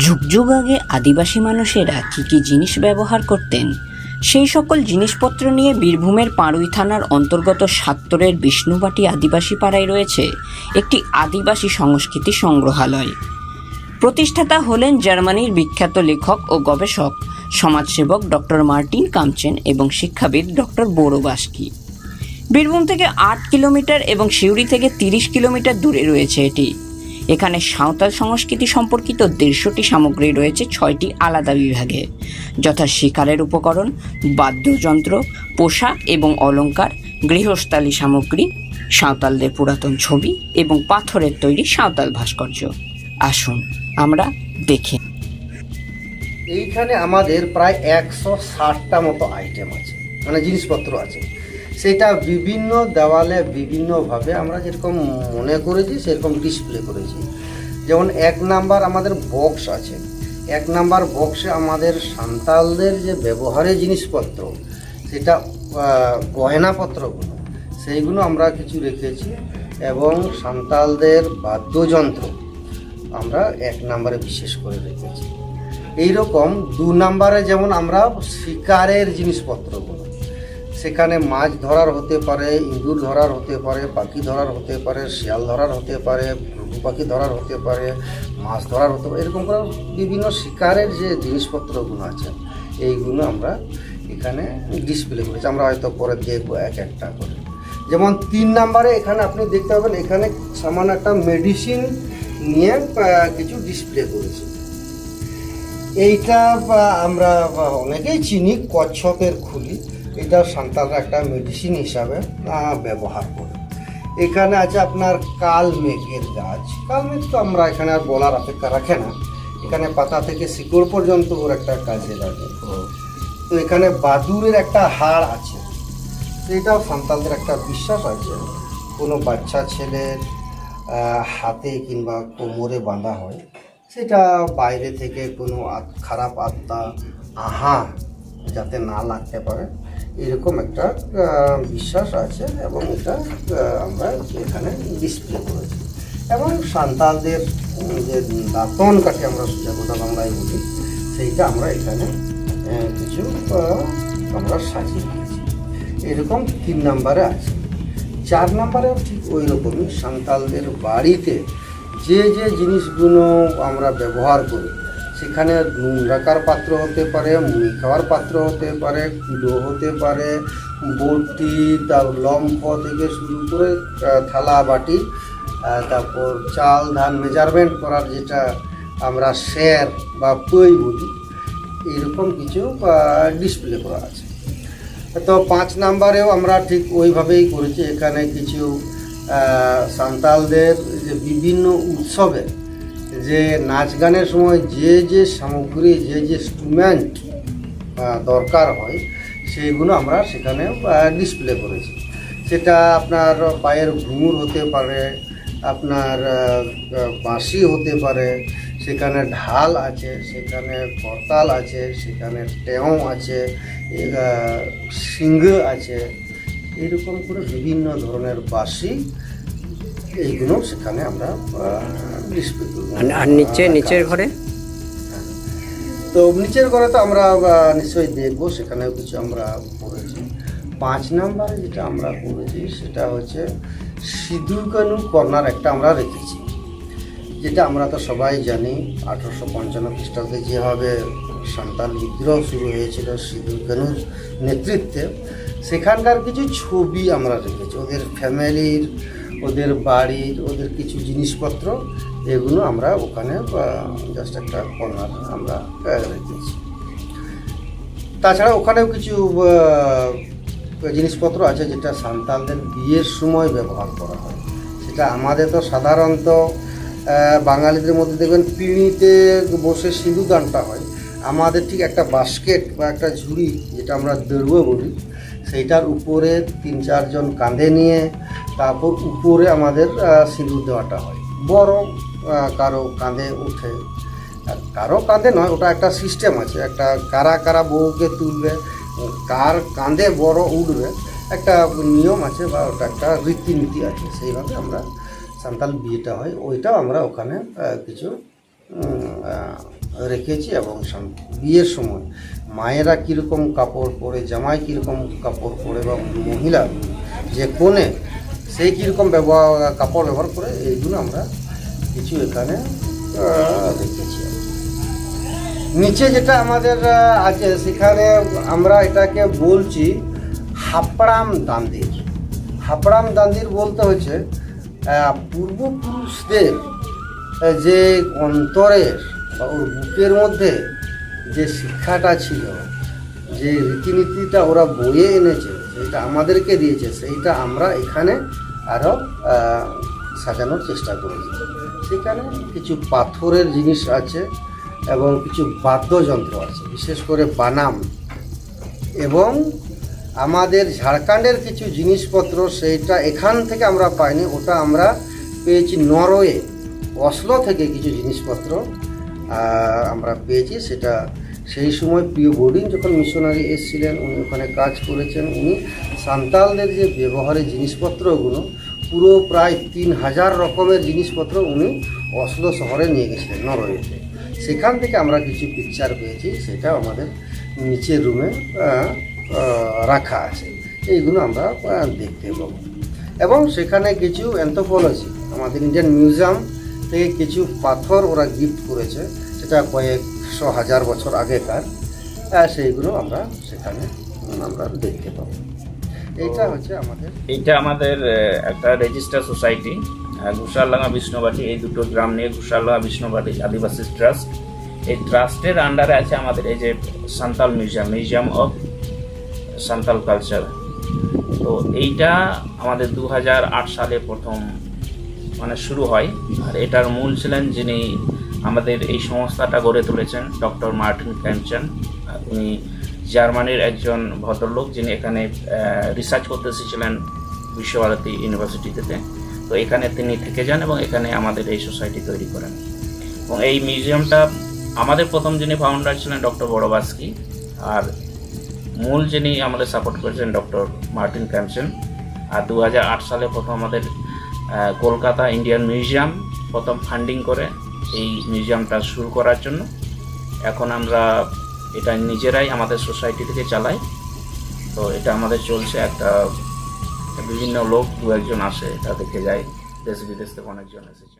যুগ যুগ আগে আদিবাসী মানুষেরা কি কি জিনিস ব্যবহার করতেন? সেই সকল জিনিসপত্র নিয়ে বীরভূমের পাড়ুই থানার অন্তর্গত সাত্তরের বিষ্ণুবাটি আদিবাসী পাড়ায় রয়েছে একটি আদিবাসী সংস্কৃতি সংগ্রহালয়। প্রতিষ্ঠাতা হলেন জার্মানির বিখ্যাত লেখক ও গবেষক, সমাজসেবক ডক্টর মার্টিন কামচেন এবং শিক্ষাবিদ ডক্টর বোরো বাস্কি। বীরভূম থেকে আট কিলোমিটার এবং সিউড়ি থেকে তিরিশ কিলোমিটার দূরে রয়েছে এটি। এখানে সাঁওতাল সংস্কৃতি সম্পর্কিত দেড়শোটি সামগ্রী রয়েছে ছয়টি আলাদা বিভাগে। যথা শিকারের উপকরণ, বাদ্যযন্ত্র, পোশাক এবং অলংকার, গৃহস্থালী সামগ্রী, সাঁওতালদের পুরাতন ছবি এবং পাথরের তৈরি সাঁওতাল ভাস্কর্য। আসুন, আমরা দেখে এইখানে আমাদের প্রায় একশো ষাটটা মতো আইটেম আছে মানে জিনিসপত্র আছে। সেটা বিভিন্ন দেওয়ালে বিভিন্নভাবে আমরা যেরকম মনে করেছি, সেরকম ডিসপ্লে করেছি। যেমন এক নাম্বার আমাদের বক্স আছে। এক নাম্বার বক্সে আমাদের সান্তালদের যে ব্যবহারের জিনিসপত্র, সেটা গয়নাপত্রগুলো, সেইগুলো আমরা কিছু রেখেছি এবং সান্তালদের বাদ্যযন্ত্র আমরা এক নাম্বারে বিশেষ করে রেখেছি। এইরকম দু নাম্বারে যেমন আমরা শিকারের জিনিসপত্রগুলো সেখানে মাছ ধরার হতে পারে, ইঁদুর ধরার হতে পারে, পাখি ধরার হতে পারে, শিয়াল ধরার হতে পারে, ঘুঘু পাখি ধরার হতে পারে, মাছ ধরার হতে পারে, এরকম করে বিভিন্ন শিকারের যে জিনিসপত্রগুলো আছে, এইগুলো আমরা এখানে ডিসপ্লে করেছি। আমরা হয়তো পরে দেখব এক একটা করে। যেমন তিন নাম্বারে এখানে আপনি দেখতে পাবেন, এখানে সামান্য একটা মেডিসিন নিয়ে কিছু ডিসপ্লে করেছি। এইটা আমরা অনেকেই চিনি, কচ্ছপের খুলি। এটা সান্তালরা একটা মেডিসিন হিসাবে ব্যবহার করে। এখানে আছে আপনার কাল মেঘের গাছ। কাল মেঘ তো আমরা এখানে আর বলার অপেক্ষা রাখে না। এখানে পাতা থেকে শিকড় পর্যন্ত ওর একটা কাজে লাগে। তো এখানে বাদুরের একটা হাড় আছে। এটাও সান্তালদের একটা বিশ্বাস আছে। কোনো বাচ্চা ছেলের হাতে কিংবা কোমরে বাঁধা হয় সেটা বাইরে থেকে কোনো খারাপ আত্মা আহা যাতে না লাগতে পারে এরকম একটা বিশ্বাস আছে এবং এটা আমরা এখানে ডিসপ্লে করেছি। এবং সান্তালদের যে দাঁতন কাঠে আমরা সোজা কথা বাংলায় বলি, সেইটা আমরা এখানে কিছু আমরা সাজিয়ে দিয়েছি। এরকম তিন নাম্বারে আছে। চার নাম্বারেও ঠিক ওই রকমই সান্তালদের বাড়িতে যে যে জিনিসগুলো আমরা ব্যবহার করি সেখানে রাখার পাত্র হতে পারে, মুড়ি খাওয়ার পাত্র হতে পারে কুলো হতে পারে, বটি তার লম্ফ থেকে শুরু করে থালা, বাটি তারপর চাল, ধান মেজারমেন্ট করার যেটা আমরা শের বা পই বলি, এরকম কিছু ডিসপ্লে করা আছে। তো পাঁচ নাম্বারেও আমরা ঠিক ওইভাবেই করেছি। এখানে কিছু সান্তালদের যে বিভিন্ন উৎসবে যে নাচ গানের সময় যে যে সামগ্রী, যে যে ইনস্ট্রুমেন্ট দরকার হয়, সেইগুলো আমরা সেখানে ডিসপ্লে করেছি। সেটা আপনার পায়ের ঘুঙুর হতে পারে, আপনার বাঁশি হতে পারে, সেখানে ঢাল আছে, সেখানে করতাল আছে, সেখানে টেও আছে সিংহ আছে, এরকম করে বিভিন্ন ধরনের বাঁশি এইগুলো সেখানে আমরা ডিসপ্লে করব আর নিচে নিচের ঘরে? তো নিচের ঘরে তো আমরা নিশ্চয়ই দেখব সেখানেও কিছু আমরা করেছি। পাঁচ নাম্বারে যেটা আমরা করেছি সেটা হচ্ছে সিঁদুর কানু কর্নার একটা আমরা রেখেছি। যেটা আমরা তো সবাই জানি আঠারোশো পঞ্চান্ন খ্রিস্টাব্দে যেভাবে সান্তাল বিদ্রোহ শুরু হয়েছিল সিঁদুর কানুর নেতৃত্বে সেখানকার কিছু ছবি আমরা রেখেছি। ওদের ফ্যামিলির ওদের বাড়ির ওদের কিছু জিনিসপত্র, এগুলো আমরা ওখানে জাস্ট একটা কর্নার আমরা রেখেছি। তাছাড়া ওখানেও কিছু জিনিসপত্র আছে যেটা সান্তালদের বিয়ের সময় ব্যবহার করা হয়। সেটা আমাদের তো সাধারণত বাঙালিদের মধ্যে দেখবেন পিঁড়িতে বসে সিঁদুরদানটা হয়। আমাদের ঠিক একটা বাস্কেট বা একটা ঝুড়ি যেটা আমরা দৌড়ব বলি, সেইটার উপরে তিন চারজন কাঁধে নিয়ে তারপর উপরে আমাদের সিঁদুর দেওয়াটা হয়। বড় কারও কাঁধে উঠে কারও কাঁধে নয়, ওটা একটা সিস্টেম আছে। একটা কারা কারা বউকে তুলবে, কার কাঁধে বড় উঠবে, একটা নিয়ম আছে বা ওটা একটা রীতিনীতি আছে। সেইভাবে আমরা সান্তাল বিয়েটা হয়। ওইটাও আমরা ওখানে কিছু রেখেছি এবং বিয়ের সময় মায়েরা কীরকম কাপড় পরে, জামাই কীরকম কাপড় পরে বা মহিলা যে কোণে, সেই কীরকম ব্যবহার, কাপড় ব্যবহার করে এইগুলো আমরা কিছু এখানে রেখেছি। নিচে যেটা আমাদের আছে, সেখানে আমরা এটাকে বলছি হাপড়াম দান্দির। হাপড়াম দান্দির বলতে হচ্ছে পূর্বপুরুষদের যে অন্তরের ওর বুকের মধ্যে যে শিক্ষাটা ছিল, যে রীতিনীতিটা ওরা বয়ে এনেছে, সেটা আমাদেরকে দিয়েছে, সেইটা আমরা এখানে আরও সাজানোর চেষ্টা করেছি। সেখানে কিছু পাথরের জিনিস আছে এবং কিছু বাদ্যযন্ত্র আছে, বিশেষ করে বানাম এবং আমাদের ঝাড়খণ্ডের কিছু জিনিসপত্র, সেইটা এখান থেকে আমরা পাইনি, ওটা আমরা পেয়েছি নরওয়ে, অসলো থেকে কিছু জিনিসপত্র আমরা পেয়েছি। সেটা সেই সময় প্রিয় বোর্ডিং যখন মিশনারি এসেছিলেন, উনি ওখানে কাজ করেছেন। উনি সান্তালদের যে ব্যবহারের জিনিসপত্রগুলো, পুরো প্রায় তিন হাজার রকমের জিনিসপত্র উনি অসলো শহরে নিয়ে গেছিলেন, নরওয়েতে। সেখান থেকে আমরা কিছু পিকচার পেয়েছি, সেটা আমাদের নিচের রুমে রাখা আছে। এইগুলো আমরা দেখতে পাবো। এবং সেখানে কিছু অ্যান্থোপোলজি আমাদের ইন্ডিয়ান মিউজিয়াম থেকে কিছু পাথর ওরা গিফট করেছে সেটা কয়েকশো হাজার বছর আগেকার। সেইগুলো আমরা সেখানে আমরা দেখতে পাবো। এইটা হচ্ছে আমাদের এইটা আমাদের একটা রেজিস্টার সোসাইটি ঘুষারলাঙ্গা বিষ্ণুবাটি। এই দুটো গ্রাম নিয়ে ঘুষারলাঙ্গা বিষ্ণুবাটি আদিবাসী ট্রাস্ট এই ট্রাস্টের আন্ডারে আছে আমাদের এই যে Santal museum museum of Santal culture তো এইটা আমাদের দু হাজার আট সালে প্রথম মানে শুরু হয়। আর এটার মূল ছিলেন যিনি আমাদের এই সংস্থাটা গড়ে তুলেছেন, ডক্টর মার্টিন ক্যানচন উনি জার্মানির একজন ভদ্রলোক যিনি এখানে রিসার্চ করতে এসেছিলেন বিশ্বভারতী ইউনিভার্সিটিতে। তো এখানে তিনি থেকে যান এবং এখানে আমাদের এই সোসাইটি তৈরি করেন। এবং এই মিউজিয়ামটা আমাদের প্রথম যিনি ফাউন্ডার ছিলেন ডক্টর বড়বাস্কি, আর মূল যিনি আমাদের সাপোর্ট করেছেন ডক্টর মার্টিন ক্যামসন আর দু হাজার আট সালে প্রথম আমাদের কলকাতা ইন্ডিয়ান মিউজিয়াম প্রথম ফান্ডিং করে এই মিউজিয়ামটা শুরু করার জন্য। এখন আমরা এটা নিজেরাই আমাদের সোসাইটি থেকে চালাই। তো এটা আমাদের চলছে একটা, বিভিন্ন লোক দু একজন আসে, তাদেরকে যায় দেশ বিদেশ থেকে অনেকজন এসেছে।